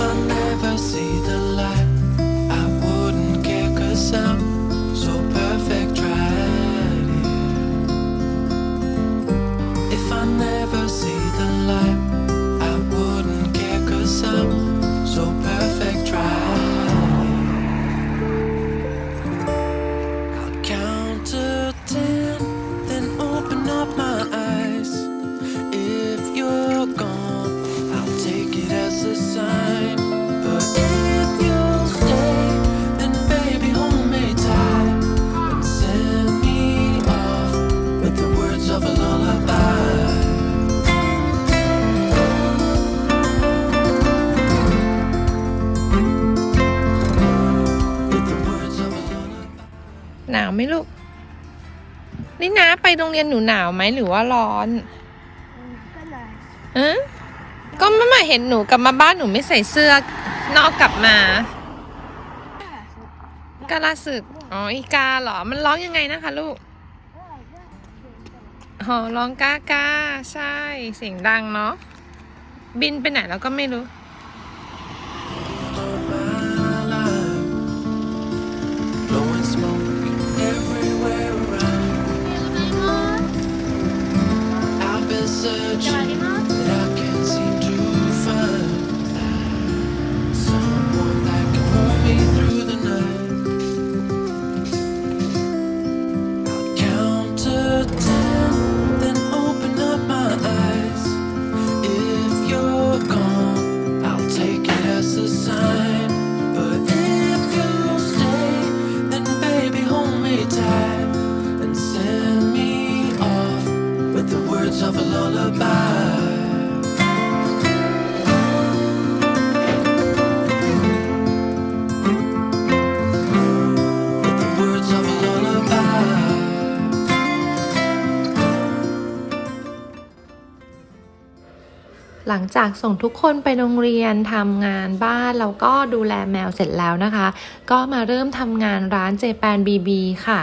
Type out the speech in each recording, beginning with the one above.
If I หนาวไหมลูกนี่นะไปโรงเรียนหนูหนาวไหมหรือว่าร้อนก็เลยเอะก็ไม่มาเห็นหนูกลับมาบ้านหนูไม่ใส่เสื้อนอกกลับมากาลาสึกอ๋ออีกาเหรอ มันร้องยังไงนะคะลูกอ๋อร้องกากาใช่เสียงดังเนาะบินไปไหนแล้วก็ไม่รู้ I've จากส่งทุกคนไปโรงเรียนทำงานบ้านแล้วก็ดูแลแมวเสร็จแล้วนะคะ ก็มาเริ่มทำงานร้านเจแปนบีบีค่ะ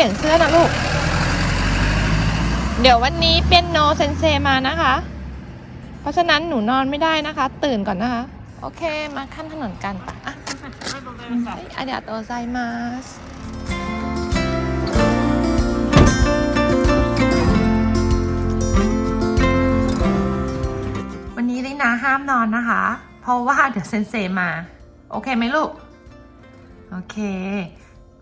ปลี่ยนเสื้อนะลูก เดี๋ยววันนี้เป็นโนเซนเซมานะคะ เพราะฉะนั้นหนูนอนไม่ได้นะคะ ตื่นก่อนนะคะ โอเค มาขั้นถนนกันปะอะอาเดียโตไซมาสวันนี้ลินาห้ามนอนนะคะ เพราะว่าเดี๋ยวเซนเซมา โอเคไหมลูก โอเค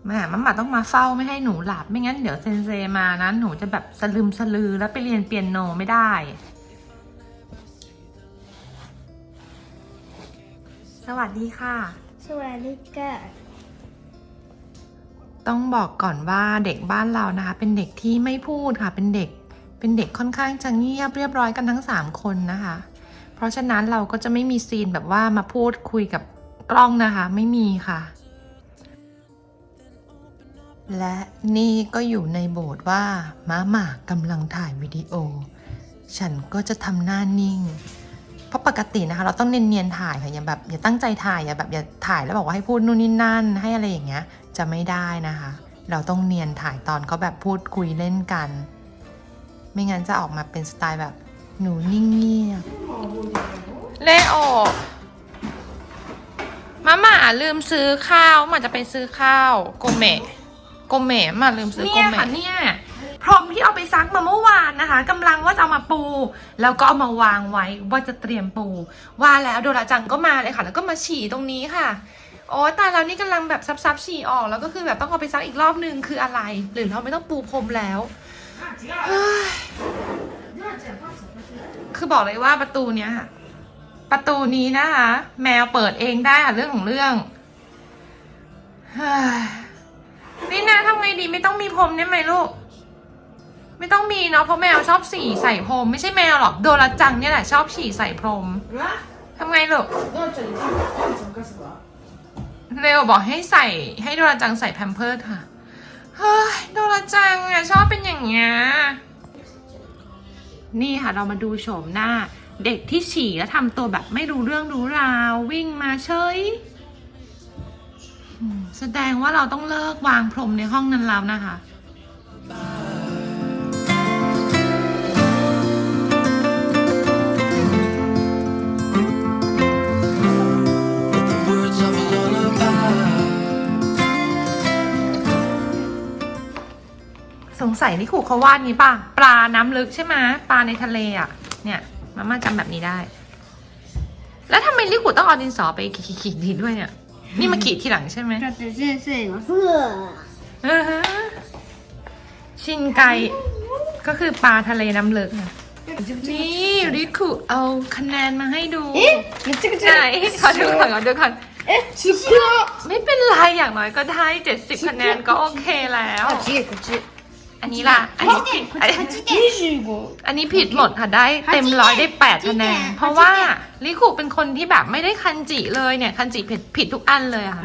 แม่มัมมาต้องมาเฝ้าไม่ให้หนูหลับไม่งั้นเดี๋ยวเซนเซมานะหนูจะแบบสลืมสลือแล้วไปเรียนเปียโนไม่ได้ สวัสดีค่ะ สวัสดีค่ะต้องบอกก่อนว่าเด็กบ้านเรานะคะ เป็นเด็กที่ไม่พูดค่ะ เป็นเด็กเป็นเด็กค่อนข้างจะเงียบเรียบร้อยกันทั้ง 3 คนนะคะ เพราะฉะนั้นเราก็จะไม่มีซีนแบบว่ามาพูดคุยกับกล้องนะคะ ไม่มีค่ะ และนี่ก็อยู่ในโบสถ์ว่าม้าหมากกำลังถ่ายวิดีโอ ฉันก็จะทำหน้านิ่ง เพราะปกตินะคะ เราต้องเนียนๆถ่ายค่ะอย่าแบบอย่าตั้งใจถ่ายอย่าแบบอย่าถ่ายแล้วบอกว่าให้พูดนู่นนี่นั่น ให้อะไรอย่างเงี้ย จะไม่ได้นะคะ เราต้องเนียนถ่ายตอนเขาแบบพูดคุยเล่นกัน ไม่งั้นจะออกมาเป็นสไตล์แบบหนูนิ่งเงียบเลโอมาม่าลืมซื้อข้าวมาจะไปซื้อข้าวโกเมะ กเมะมาลืมซื้อโกเมะเนี่ยพรมที่เอาไปซักมาเมื่อวานนะคะกำลังว่าจะเอามาปู แล้วก็เอามาวางไว้ว่าจะเตรียมปู ว่าแล้วโดราจังก็มาเลยค่ะ แล้วก็มาฉี่ตรงนี้ค่ะโอ้ตายแล้วนี่กำลังแบบซับๆฉี่ออกแล้วก็คือแบบต้องเอาไปซักอีกรอบนึงคืออะไร หรือเราไม่ต้องปูพรมแล้วเฮ้ยคือบอกเลยว่าประตูเนี้ยค่ะประตูนี้นะคะ แมวเปิดเองได้อะเรื่องของเรื่องเฮ้ย นี่นะทำไงดีไม่ต้องมีพรมได้ไหมลูก ไม่ต้องมีเนาะเพราะแมวชอบฉี่ใส่พรมไม่ใช่แมวหรอกโดราจังเนี่ยแหละชอบฉี่ใส่พรมทำไงลูกเร็วบอกให้ใส่ให้โดราจังใส่แพมเพิร์สค่ะเฮ้ยโดราจังอะชอบเป็นอย่างเงี้ยนี่ค่ะเรามาดูโฉมหน้า เด็กที่ฉี่แล้วทำตัวแบบไม่รู้เรื่องรู้ราววิ่งมาเฉยอืม แสดงว่าเราต้องเลิกวางพรมในห้องนั้นแล้วนะคะ สงสัยนี่ขู่เขาวาดนี้ป่ะ ปลาน้ำลึกใช่ไหมปลาในทะเลอะ เนี่ยมาม่าจำแบบนี้ได้ แล้วทำไมลิขู่ต้องเอาดินสอไปขีดๆด้วยเนี่ย นี่มาขีดทีหลังใช่ไหม だって先生がふわ อือฮะชินไกก็คือปลาทะเลน้ำลึกอะนี่ริคุเอาคะแนนมาให้ดู えめちゃくち ไหน ゃ ขอดูก่อนขอดูก่อน えすっごい ไม่เป็นไรอย่างน้อยก็ได้เจ็ดสิบคะแนนก็โอเคแล้ว あ違うこっち อันนี้ล่ะ อันนี้ผิดอันนี้25 อันนี้ผิดหมดค่ะได้เต็มร้อยได้แปดคะแนน เพราะว่าลิคุเป็นคนที่แบบไม่ได้คันจิเลยเนี่ยคันจิผิดผิดทุกอันเลยอะค่ะ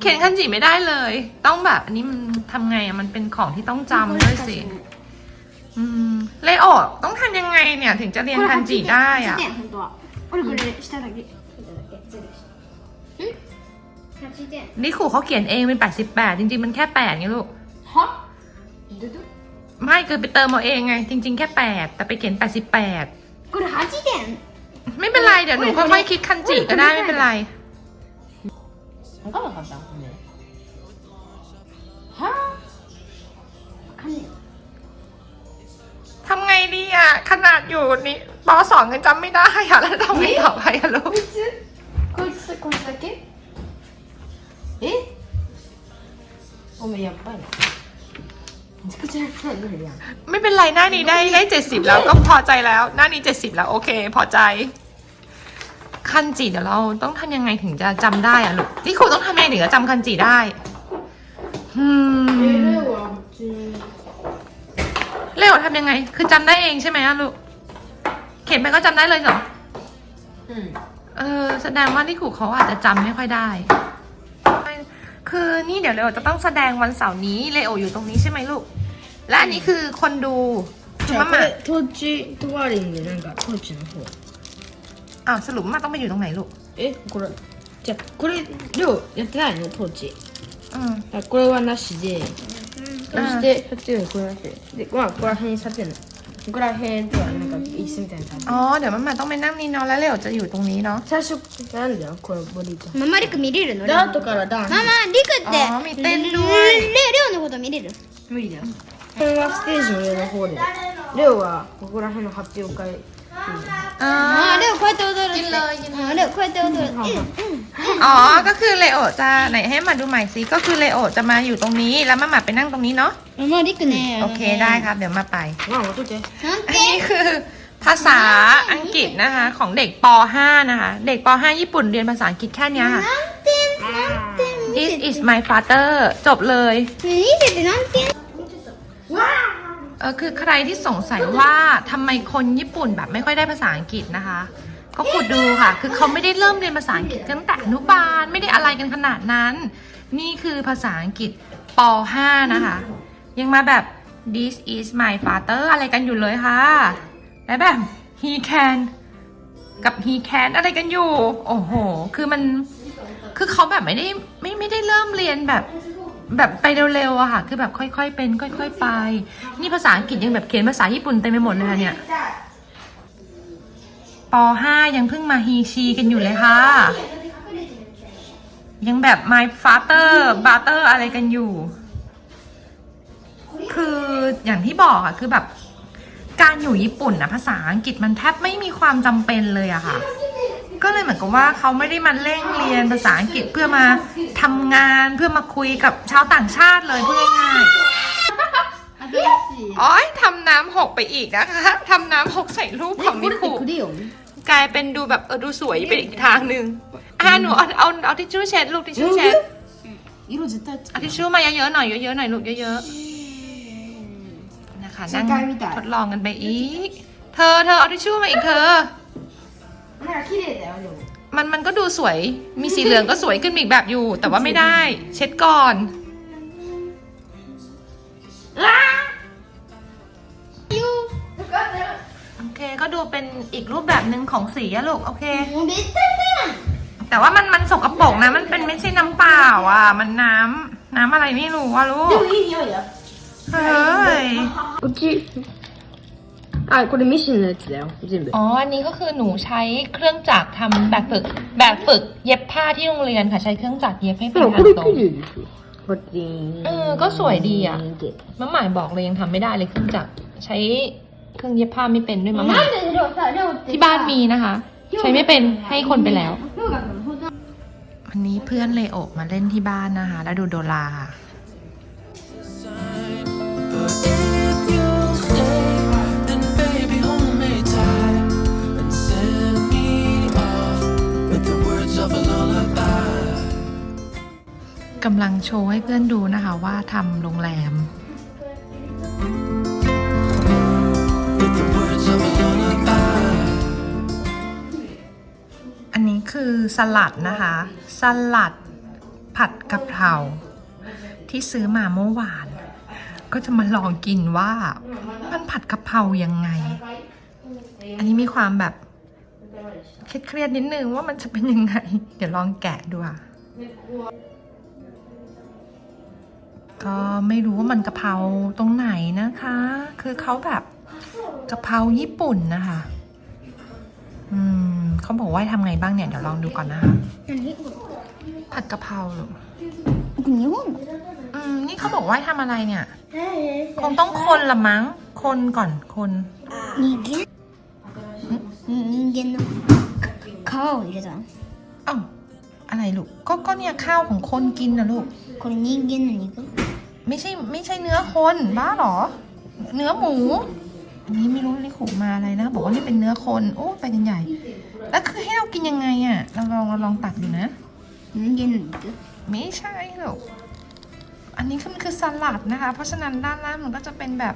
เขียนคันจิไม่ได้เลย ต้องแบบอันนี้มันทำไงอะมันเป็นของที่ต้องจำด้วยสิเลโอต้องทำยังไงเนี่ยถึงจะเรียนคันจิได้อะนี่ขู่เขาเขียนเองเป็นแปดสิบแปดจริงๆ มันแค่แป8ไงลูกは どど ไม่คือไปเติมเอาเองไง จริง ๆ แค่ 8 แต่ไปเขียน 88 これ8点 ไม่เป็นไร เดี๋ยวหนูค่อยๆคิดคันจิก็ได้ไม่เป็นไร 分かんなかったこれはあわかんね ทำไงดีอ่ะ ขนาดอยู่นี่ปสองยังจำไม่ได้อ่ะ แล้วทำไงต่อไปอ่ะลูก こいつこいつこいつだけえごめんやばいな ก็จะแค่ไหนอะไม่เป็นไรหน้านี้ได้ได้เจ็ดสิบแล้วก็พอใจแล้ว หน้านี้เจ็ดสิบแล้วโอเค พอใจ คันจีเดี๋ยวเราต้องทำยังไงถึงจะจำได้อะลูกนี่ครูต้องทำยังไงถึงจะจำคันจีได้อืมเร็วทำยังไง คือจำได้เองใช่ไหมลูกเขียนไปก็จำได้เลยเหรอเออแสดงว่าที่ขู่เขาอาจจะจำไม่ค่อยได้ คือนี่เดี๋ยวเลโอจะต้องแสดงวันเสาร์นี้เลโออยู่ตรงนี้ใช่ไหมลูก และอันนี้คือคนดูคุณมาม่า透支多少里的那个透支的货？อ่าวสรุปมาต้องไปอยู่ตรงไหนลูกเอ๊ะจั่วดูยังไงเえ、これ。じゃあこれ量やってないの当時。うん。これはなしで。そしてこっちがこれなしでまあここら辺に立てるの ここら辺とはなんか椅子みたいな感じ อ๋อ เดี๋ยวมามาต้องไปนั่งนี่เนาะ แล้วเลโอจะอยู่ตรงนี้เนาะ 最初なんだよこのボディちゃんママリク見れるので後からダンスママリクってあー見てんのレレレオのこと見れる無理だよこれはステージの上の方でレオはここら辺の発表会 อ๋อเดี๋ยวค่อยตัวตัวกินเลยอ๋อเดี๋ยวค่อยตัวตัวอ๋อ ก็คือเลโอจะไหนให้มาดูใหม่สิก็คือเลโอจะมาอยู่ตรงนี้แล้วมาหมาไปนั่งตรงนี้เนาะมาดิกันโอเคได้ครับ เดี๋ยวมาไปอันนี้คือภาษาอังกฤษนะคะ ของเด็กป .5 นะคะ เด็กป .5 ญี่ปุ่นเรียนภาษาอังกฤษแค่เนี้ยค่ะ This is my father จบเลยนี่เด็กน้องเก่ง เออคือใครที่สงสัยว่าทำไมคนญี่ปุ่นแบบไม่ค่อยได้ภาษาอังกฤษนะคะ ก็ขุดดูค่ะ คือเขาไม่ได้เริ่มเรียนภาษาอังกฤษตั้งแต่อนุบาลไม่ได้อะไรกันขนาดนั้น นี่คือภาษาอังกฤษป .5 นะคะ ยังมาแบบ this is my father อะไรกันอยู่เลยค่ะ และแบบ he can กับ he can อะไรกันอยู่ โอ้โห คือมัน คือเขาแบบไม่ได้ไม่ไม่ได้เริ่มเรียนแบบ แบบไปเร็วๆอะค่ะ คือแบบค่อยๆเป็น ค่อย ๆ ไป นี่ภาษาอังกฤษยังแบบเขียนภาษาญี่ปุ่นเต็มไปหมดเลยค่ะเนี่ยป .5 ยังเพิ่งมาฮีชีกันอยู่เลยค่ะ ยังแบบ my father butter อะไรกันอยู่ คืออย่างที่บอกอะคือแบบการอยู่ญี่ปุ่นนะภาษาอังกฤษมันแทบไม่มีความจำเป็นเลยอะค่ะ ก็เลยเหมือนกับว่าเขาไม่ได้มาเร่งเรียนภาษาอังกฤษเพื่อมาทำงานเพื่อมาคุยกับชาวต่างชาติเลยเพูดง่ายอ๋อยทำน้ำหกไปอีกนะคะทำน้ำหกใส่รูปของมิคุ กลายเป็นดูแบบเออดูสวยไปอีกทางหนึ่งอะหนูเอาเอาทิชชู่เช็ดลูกทิชชู่เช็ดเอาทิชชู่มาเยอะๆหน่อยเยอะๆหน่อยลูกเยอะๆนะคะนั่งทดลองกันไปอีก เธอเธอเอาทิชชู่มาอีกเธอ มันก็ขี้เด็ดแล้วอยู่มันมันก็ดูสวย มีสีเหลืองก็สวยขึ้นอีกแบบอยู่ แต่ว่าไม่ได้ เช็ดก่อน อ้ายูก็เดินโอเค ก็ดูเป็นอีกรูปแบบหนึ่งของสีอะลูก โอเคแต่ว่ามันมันสกปรกนะ มันเป็นไม่ใช่น้ำเปล่าอะ มันน้ำน้ำอะไรไม่รู้ว่ะลูดูก อีกเเหรอเฮ้ย กุจิ あこれミシンのやつだよ全部 อ๋อ อันนี้ก็คือหนูใช้เครื่องจักรทำแบบฝึก แบบฝึกเย็บผ้าที่โรงเรียนค่ะ ใช้เครื่องจักรเย็บให้เป็น でも ทา こ ง れ ตรง 綺麗でしょこうやって เออก็สวยดีอะ って มะหมายบอกเลยยังทำไม่ได้เลยเครื่องจักรใช้เครื่องเย็บผ้าไม่เป็นด้วยมะหมาย なんでレオさレオってさ ที่บ้านมีนะคะ ใช้ไม่เป็นให้คนไปแล้ว レオが本当 วันนี้เพื่อนเลโอมาเล่นที่บ้านนะคะ แล้วดูโดรา กำลังโชว์ให้เพื่อนดูนะคะว่าทำโรงแรม อันนี้คือสลัดนะคะ สลัดผัดกะเพราที่ซื้อมาเมื่อวาน ก็จะมาลองกินว่ามันผัดกะเพรายังไง อันนี้มีความแบบเครียดๆนิดนึงว่ามันจะเป็นยังไง เดี๋ยวลองแกะดูค่ะ ก็ไม่รู้ว่ามันกะเพราตรงไหนนะคะ คือเขาแบบกะเพราญี่ปุ่นนะคะ อืมเขาบอกว่าให้ทำไงบ้างเนี่ย เดี๋ยวลองดูก่อนนะคะ 何こ ผัดกะเพราเหรอ れ日本 อืม นี่เขาบอกว่าให้ทำอะไรเนี่ย だ คงต้องคนละมั้ง คนก่อนคน 人間人間の皮を入れたの อ้าว อะไรลูก ก็ก็เนี่ยข้าวของคนกินนะลูก คนยิ่งกินอันนี้ก็ไม่ใช่ไม่ใช่เนื้อคนบ้าเหรอ เนื้อหมู อันนี้ไม่รู้ลิขุมาอะไรนะ บอกว่านี่เป็นเนื้อคนโอ้ไปกันใหญ่ แล้วคือให้เรากินยังไงอะ เราลองเราลองตักดูนะ ยิ่งกินอันไม่ใช่หรอก อันนี้คือมันคือสลัดนะคะ เพราะฉะนั้นด้านล่างมันก็จะเป็นแบบ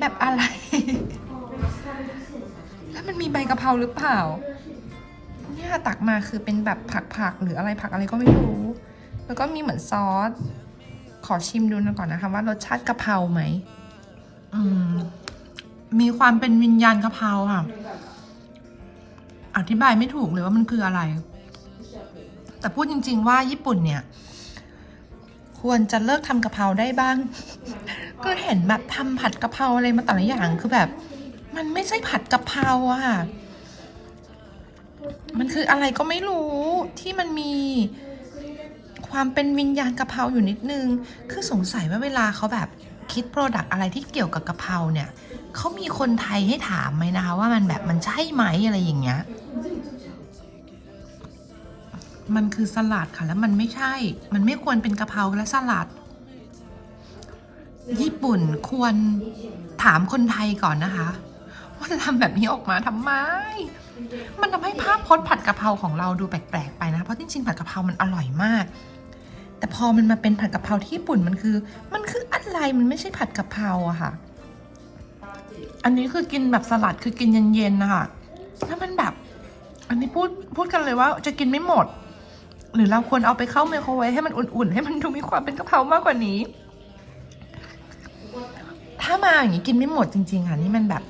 แบบอะไร แล้วมันมีใบกะเพราหรือเปล่า เนี่ยตักมาคือเป็นแบบผักๆหรืออะไรผักอะไรก็ไม่รู้ แล้วก็มีเหมือนซอส ขอชิมดูนะก่อนนะคะ ว่ารสชาติกะเพราไหมอืม มีความเป็นวิญญาณกะเพราค่ะ อธิบายไม่ถูกเลยว่ามันคืออะไร แต่พูดจริง ๆ ว่าญี่ปุ่นเนี่ย ควรจะเลิกทำกะเพราได้บ้างเพคือเห็นแบบทำผัดกะเพราอะไรมาแต่ละอย่างคือแบบ มันไม่ใช่ผัดกะเพราอะค่ะ มันคืออะไรก็ไม่รู้ที่มันมีความเป็นวิญญาณกะเพราอยู่นิดนึง คือสงสัยว่าเวลาเขาแบบคิดโปรดักต์อะไรที่เกี่ยวกับกะเพราเนี่ยเขามีคนไทยให้ถามไหมนะคะว่ามันแบบมันใช่ไหมอะไรอย่างเงี้ย มันคือสลัดค่ะแล้วมันไม่ใช่ มันไม่ควรเป็นกะเพราและสลัด ญี่ปุ่นควรถามคนไทยก่อนนะคะ ว่าจะทำแบบนี้ออกมาทำไมมันทำให้ภาพพจน์ผัดกะเพราของเราดูแปลกๆไปนะ เพราะจริงๆผัดกะเพรามันอร่อยมาก แต่พอมันมาเป็นผัดกะเพราที่ญี่ปุ่นมันคือ มันคืออะไรมันไม่ใช่ผัดกะเพราอะค่ะ อันนี้คือกินแบบสลัดคือกินเย็นๆนะคะถ้ามันแบบ อันนี้พูดพูดกันเลยว่าจะกินไม่หมด หรือเราควรเอาไปเข้าไมโครเวฟให้มันอุ่นๆ ให้มันดูมีความเป็นกะเพรามากกว่านี้ ถ้ามาอย่างนี้กินไม่หมดจริงๆค่ะนี่มันแบบ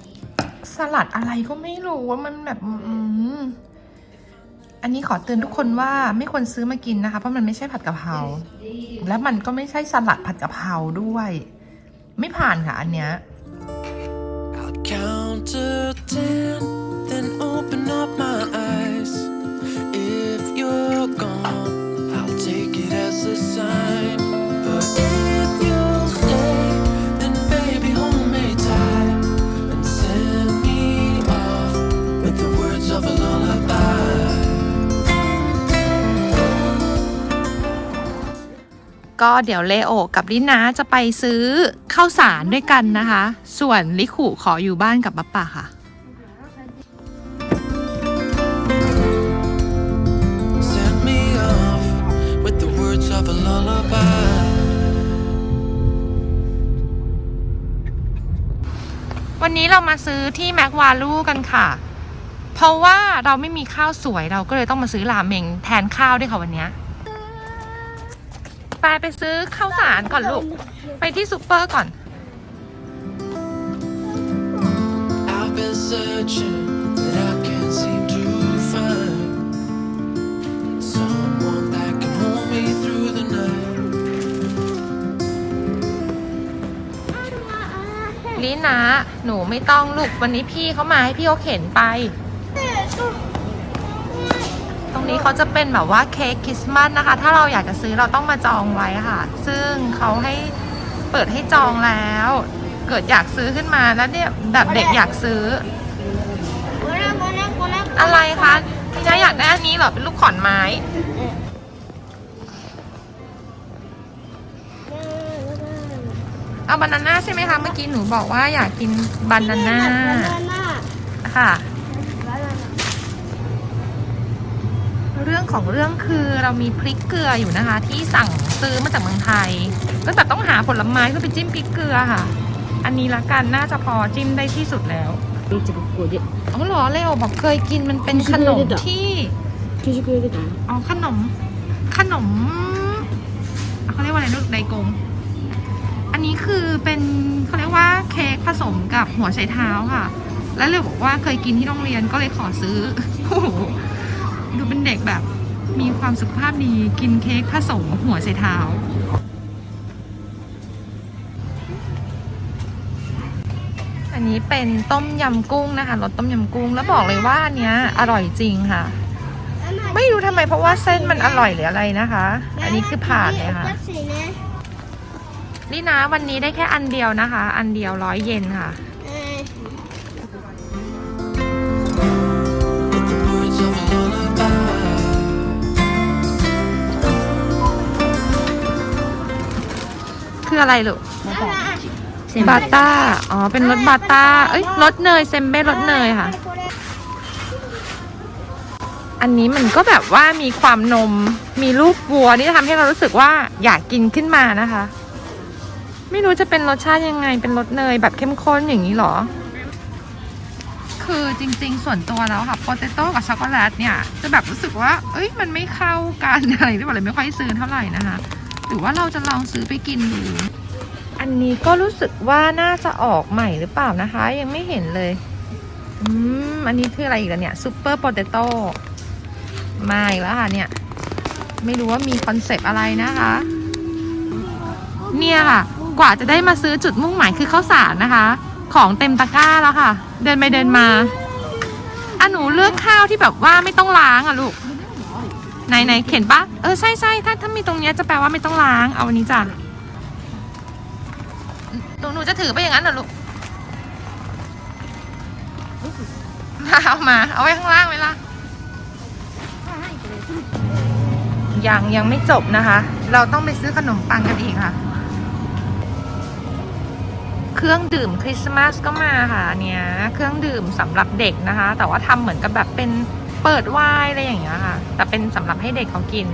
สลัดอะไรก็ไม่รู้ว่ามันแบบอือันนี้ขอเตือนทุกคนว่าไม่ควรซื้อมากินนะคะ เพราะมันไม่ใช่ผัดกะเพราและมันก็ไม่ใช่สลัดผัดกะเพราด้วย ไม่ผ่านค่ะอันเนี้ย I'll count to ten, then ก็เดี๋ยวเลโอกับลินาจะไปซื้อข้าวสารด้วยกันนะคะ ส่วนลิคุขออยู่บ้านกับป๊าป่าค่ะ Send me off with the words of a lullaby. วันนี้เรามาซื้อที่แม็กวาลูกันค่ะ เพราะว่าเราไม่มีข้าวสวยเราก็เลยต้องมาซื้อราเมงแทนข้าวด้วยค่ะวันเนี้ย ไปไปซื้อข้าวสารก่อนลูก ไปที่ซูเปอร์ก่อน I've been searching, but I can't seem to find someone that can hold me through the night. ลินะหนูไม่ต้องลูกวันนี้พี่เขามาให้พี่เขาเข็นไปต ตรงนี้เขาจะเป็นแบบว่าเค้กคริสต์มาสนะคะ ถ้าเราอยากจะซื้อเราต้องมาจองไว้ค่ะ ซึ่งเขาให้เปิดให้จองแล้ว เกิดอยากซื้อขึ้นมาแล้วเนี่ยแบบเด็กอยากซื้อ อะไรคะพี่นาอยากได้อันนี้เหรอเป็นลูกขอนไม้เอาบานาน่าใช่ไหมคะเมื่อกี้หนูบอกว่าอยากกินบานาน่าค่ะ เรื่องของเรื่องคือเรามีพริกเกลืออยู่นะคะ ที่สั่งซื้อมาจากเมืองไทย ก็แต่ต้องหาผลไม้เพื่อไปจิ้มพริกเกลือค่ะ อันนี้ละกันน่าจะพอจิ้มได้ที่สุดแล้วอ๋อหรอเลโอบอกเคยกินมันเป็นขนมที่อ๋อขนม ขนมเขาเรียกว่าอะไรลูกไดกงอันนี้คือเป็นเขาเรียกว่าเค้กผสมกับหัวไชเท้าค่ะ แล้วเลวบอกว่าเคยกินที่โรงเรียนก็เลยขอซื้อโอ้โห ดูเป็นเด็กแบบมีความสุขภาพดีกินเค้กผสมหัวไชเท้า อันนี้เป็นต้มยำกุ้งนะคะรสต้มยำกุ้งแล้วบอกเลยว่าอันเนี้ยอร่อยจริงค่ะ ไม่รู้ทำไมเพราะว่าเส้นมันอร่อยหรืออะไรนะคะ อันนี้คือผ่านเลยค่ะนี่นะวันนี้ได้แค่อันเดียวนะคะ อันเดียวร้อยเยนค่ะ คืออะไรลูกบาต้า อ๋อ เป็นรสบาต้า เอ้ย รสเนยเซมเบ้รสเนยค่ะ อันนี้มันก็แบบว่ามีความนม มีรูปวัวนี่ทำให้เรารู้สึกว่าอยากกินขึ้นมานะคะ ไม่รู้จะเป็นรสชาติยังไง เป็นรสเนยแบบเข้มข้นอย่างนี้เหรอ คือจริง ๆ ส่วนตัวแล้วค่ะโปเตโต้กับช็อกโกแลตเนี่ย จะแบบรู้สึกว่า เอ้ย มันไม่เข้ากันอะไรหรือเปล่าเลยไม่ค่อยซื้อเท่าไหร่นะคะห รือว่าเราจะลองซื้อไปกินดูอันนี้ก็รู้สึกว่าน่าจะออกใหม่หรือเปล่านะคะ ยังไม่เห็นเลย อืม อันนี้คืออะไรอีกแล้วเนี่ยซูเปอร์โปเตโต้มาอีกแล้วค่ะเนี่ย ไม่รู้ว่ามีคอนเซปต์อะไรนะคะ เนี่ยค่ะ กว่าจะได้มาซื้อจุดมุ่งหมายคือข้าวสารนะคะ ของเต็มตะกร้าแล้วค่ะ เดินไปเดินมาอะหนูเลือกข้าวที่แบบว่าไม่ต้องล้างอะลูก ไหนไหนเขียนปะเออใช่ใช่ถ้าถ้ามีตรงเนี้ยจะแปลว่าไม่ต้องล้าง เอาอันนี้จ้ะหนูหนูจะถือไปอย่างนั้นเหรอลูกเอามา เอาไว้ข้างล่างไว้ละยังยังไม่จบนะคะ เราต้องไปซื้อขนมปังกันอีกค่ะ เครื่องดื่มคริสต์มาสก็มาค่ะเนี้ยเครื่องดื่มสำหรับเด็กนะคะ แต่ว่าทำเหมือนกับแบบเป็น เปิดไวน์อะไรอย่างเงี้ยค่ะ แต่เป็นสำหรับให้เด็กเขากิน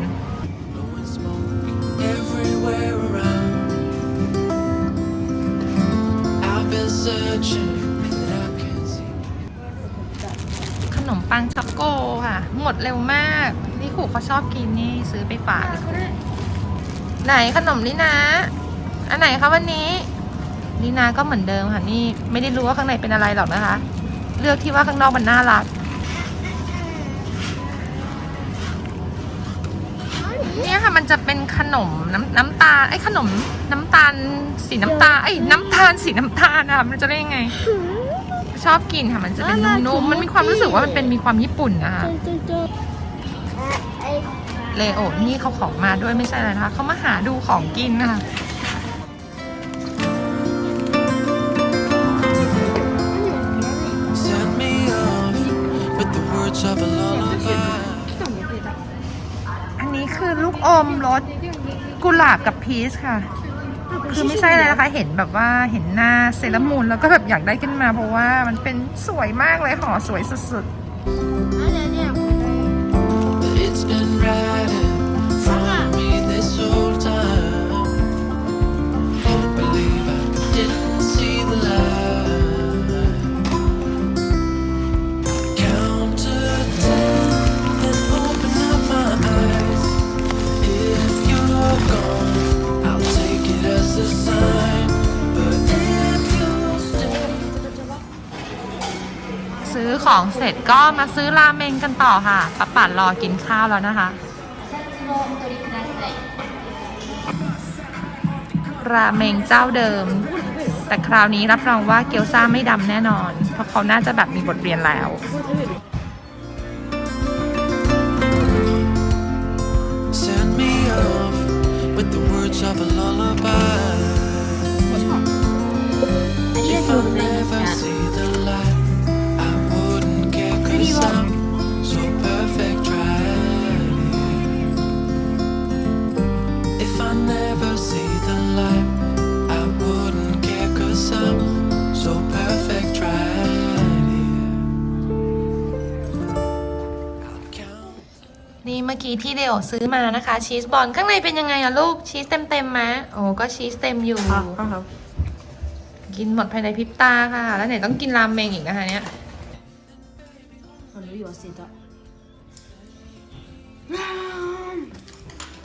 Blowing smoke everywhere around. I've been searching, but I can't see. ขนมปังช็อกโกค่ะ หมดเร็วมาก นี่ขู่เขาชอบกินนี่ซื้อไปฝากเลยไหนขนมนี่นะอันไหนคะวันนี้นี่นาก็เหมือนเดิมค่ะนี่ไม่ได้รู้ว่าข้างในเป็นอะไรหรอกนะคะ เลือกที่ว่าข้างนอกมันน่ารัก เนี่ยค่ะมันจะเป็นขนมน้ำน้ำตาลไอ้ยขนมน้ำตาลสีน้ำตาลไอ้ยน้ำตาลสีน้ำตาลนะคะมันจะได้ยังไง ชอบกินค่ะมันจะเป็นนุ่มๆมันมีความรู้สึกว่ามันเป็นมีความญี่ปุ่นนะคะเลโอนี่เขาของมาด้วยไม่ใช่อะไรนะคะเขามาหาดูของกินนะคะ อมรสกุหลาบกับพีชค่ะ คือไม่ใช่เลยนะคะ เห็นแบบว่าเห็นหน้าเซรามูนแล้วก็แบบอยากได้ขึ้นมาเพราะว่ามันเป็นสวยมากเลยห่อสวยสุดๆ ก็มาซื้อราเมงกันต่อค่ะปะปัดรอกินข้าวแล้วนะคะ ราเมงเจ้าเดิม แต่คราวนี้รับรองว่าเกี๊ยวซ่าไม่ดำแน่นอน เพราะเขาน่าจะแบบมีบทเรียนแล้ว Send me off with the words of a lullaby. If I นี่เมื่อกี้ที่เดโอซื้อมานะคะ ชีสบอลข้างในเป็นยังไงอะลูก ชีสเต็มเต็มๆไหมโอ้ก็ชีสเต็มอยู่ กินหมดภายในพริบตาค่ะ แล้วไหนต้องกินรามเมงอีกนะคะเนี่ย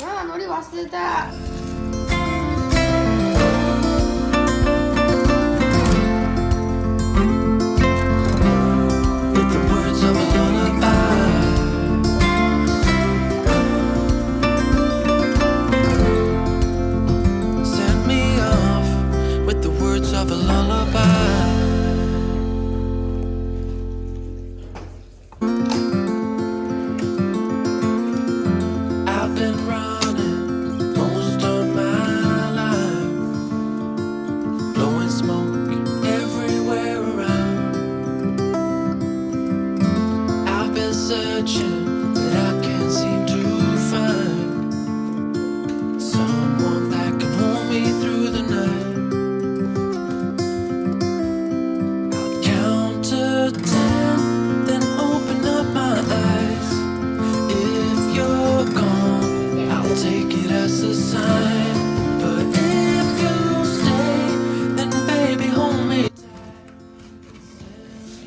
あー、海苔忘れた。